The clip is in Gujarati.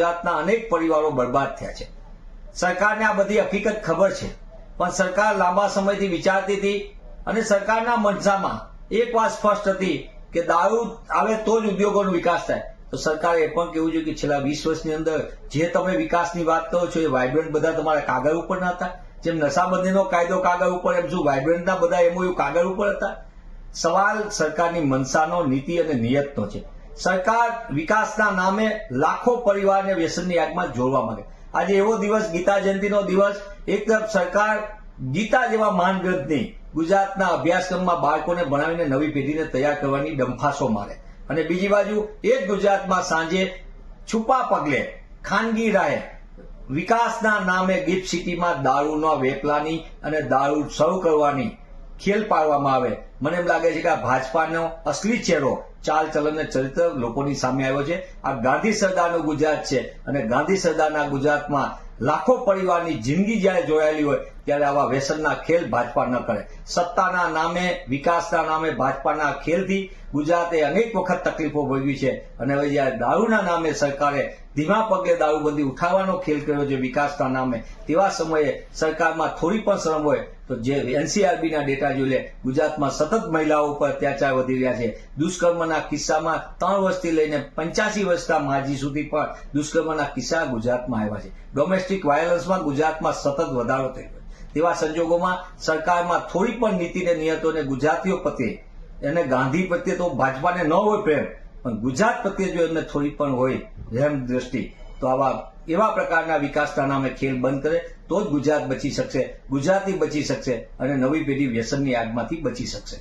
ગુજરાતના અનેક પરિવારો બરબાદ થયા છે. સરકારને આ બધી હકીકત ખબર છે. પણ સરકાર લાંબા સમયથી વિચારતી હતી અને સરકારના મનસામાં એક વાત સ્પષ્ટ હતી કે દારૂ આવે તો જ ઉદ્યોગોનો વિકાસ થાય. તો સરકારે એ પણ કેવું જોઈએ કે છેલ્લા વીસ વર્ષની અંદર જે તમે વિકાસની વાત કરો છો એ વાઇબ્રન્ટ બધા તમારા કાગળ ઉપર ના હતા. જેમ નશાબંધીનો કાયદો કાગળ ઉપર, એમ શું વાઇબ્રન્ટના બધા એમઓયુ કાગળ ઉપર હતા? સવાલ સરકારની મનસાનો, નીતિ અને નિયતનો છે. સરકાર વિકાસના નામે લાખો પરિવારને વ્યસનની આગમાં જોડવા માંગે. આજે એવો દિવસ, ગીતા જયંતિનો દિવસ એક તરફ સરકાર ગીતા જેવા માનગ્રંથની ગુજરાતના અભ્યાસક્રમમાં બાળકોને ભણાવીને નવી પેઢીને તૈયાર કરવાની ડંફાસો મારે. અને બીજી બાજુ, એ જ ગુજરાતમાં સાંજે છુપા પગલે ખાનગી રાહે વિકાસના નામે ગિફ્ટ સિટીમાં દારૂના વેપલાની અને દારૂ શરૂ કરવાની ખેલ પાડવામાં આવે. મને એમ લાગે છે કે આ ભાજપાનો અસલી ચહેરો ચાલ ચલન ચરિત્ર લોકોની સામે આવ્યો છે. આ ગાંધી સરદારનું ગુજરાત છે અને ગાંધી સરદારના ગુજરાતમાં લાખો પરિવારની જિંદગી જ્યારે જોડાયેલી હોય ત્યારે આવા વ્યસનના ખેલ ભાજપા ન કરે. સત્તાના નામે, વિકાસના નામે ભાજપાના ખેલથી ગુજરાતે અનેક વખત તકલીફો ભોગવી છે. અને હવે જ્યારે દારૂના નામે સરકારે ધીમા પગલે દારૂબંધી ઉઠાવવાનો ખેલ કર્યો છે વિકાસના નામે, તેવા સમયે સરકારમાં થોડી પણ શરમ હોય તો જે એનસીઆરબીના ડેટા જોઈ લે, ગુજરાતમાં સતત મહિલાઓ ઉપર અત્યાચાર વધી રહ્યા છે. દુષ્કર્મના કિસ્સામાં ત્રણ વર્ષથી લઈને પંચ્યાસી વર્ષના માજી સુધી પણ દુષ્કર્મના કિસ્સા ગુજરાતમાં આવ્યા છે. ડોમેસ્ટિક વાયોલન્સમાં ગુજરાતમાં સતત વધારો થયો તેવા સંજોગોમાં સરકારમાં થોડી પણ નીતિને નિયતોને ગુજરાતીઓ પ્રત્યે અને ગાંધી પ્રત્યે તો ભાજપાને ન હોય પ્રેમ, પણ ગુજરાત પ્રત્યે જો એમને થોડી પણ હોય, રહેમ દ્રષ્ટિ તો આવા એવા પ્રકારના વિકાસના નામે ખેલ બંધ કરે, તો જ ગુજરાત બચી શકશે, ગુજરાતી બચી શકશે અને નવી પેઢી વ્યસનની આગમાંથી બચી શકશે.